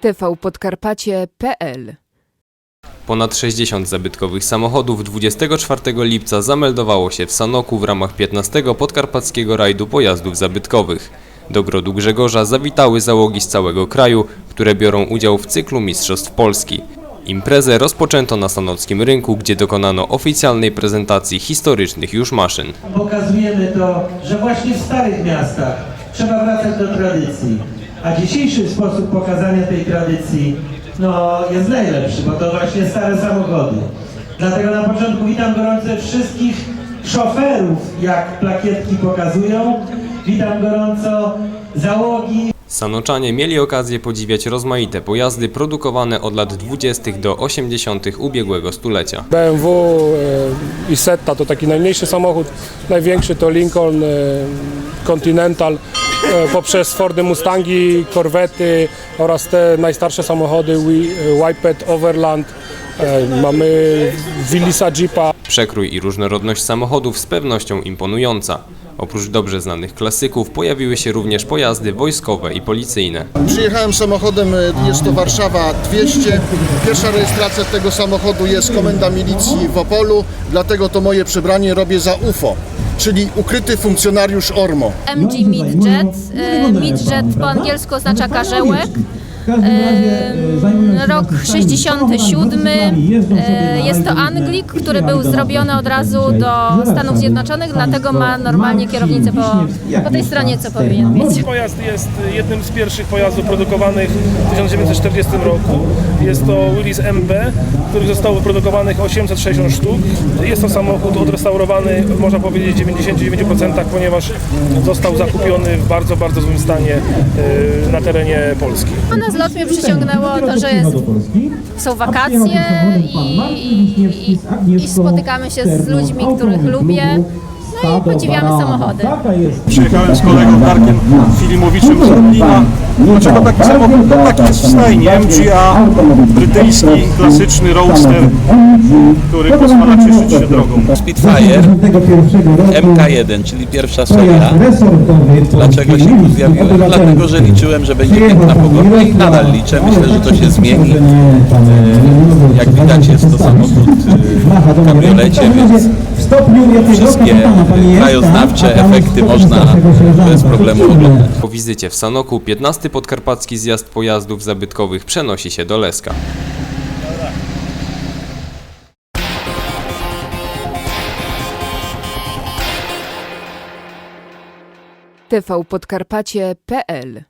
tvpodkarpacie.pl Ponad 60 zabytkowych samochodów 24 lipca zameldowało się w Sanoku w ramach 15 podkarpackiego rajdu pojazdów zabytkowych. Do Grodu Grzegorza zawitały załogi z całego kraju, które biorą udział w cyklu Mistrzostw Polski. Imprezę rozpoczęto na Sanockim Rynku, gdzie dokonano oficjalnej prezentacji historycznych już maszyn. Pokazujemy to, że właśnie w starych miastach trzeba wracać do tradycji. A dzisiejszy sposób pokazania tej tradycji no, jest najlepszy, bo to właśnie stare samochody. Dlatego na początku witam gorąco wszystkich szoferów, jak plakietki pokazują. Witam gorąco załogi, Sanoczanie mieli okazję podziwiać rozmaite pojazdy produkowane od lat 20. do 80. ubiegłego stulecia. BMW e, i Setta to taki najmniejszy samochód, największy to Lincoln e, Continental, poprzez Fordy Mustangi, Corvety oraz te najstarsze samochody e, Whippet, Overland, e, mamy Willisa Jeepa, Przekrój i różnorodność samochodów z pewnością imponująca. Oprócz dobrze znanych klasyków pojawiły się również pojazdy wojskowe i policyjne. Przyjechałem samochodem, jest to Warszawa 200. Pierwsza rejestracja tego samochodu jest Komenda Milicji w Opolu, dlatego to moje przebranie robię za UFO, czyli ukryty funkcjonariusz ORMO. MG Midjet. E, Midjet po angielsku oznacza karzełek. E, Rok 67. E, Jest to Anglik, który był zrobiony od razu do Stanów Zjednoczonych, dlatego ma normalnie kierownicę po, po tej stronie, co powinien mieć. Pojazd jest jednym z pierwszych pojazdów produkowanych w 1940 roku. Jest to Willys MB, który zostało wyprodukowanych 860 sztuk. Jest to samochód odrestaurowany, można powiedzieć, w 99%, ponieważ został zakupiony w bardzo, bardzo złym stanie e, na terenie Polski. Zlot mnie przyciągnęło to, że jest, są wakacje i, i, i spotykamy się z ludźmi, których lubię. No i podziwiamy samochody. Przyjechałem z kolegą Darkiem Filimowiczem z Lublina. Dlaczego taki samochód? No taki jest w stajni. MGA, brytyjski, klasyczny roadster, który pozwala cieszyć się drogą. Spitfire MK1, czyli pierwsza seria. Dlaczego się tu zjawiłem? Dlatego, że liczyłem, że będzie piękna pogoda i nadal liczę. Myślę, że to się zmieni. E, Jak widać jest to samochód e, w kabriolecie, więc wszystkie krajoznawcze efekty można bez problemu oglądać. Po wizycie w Sanoku 15 podkarpacki zjazd pojazdów zabytkowych przenosi się do Leska. tvpodkarpacie.pl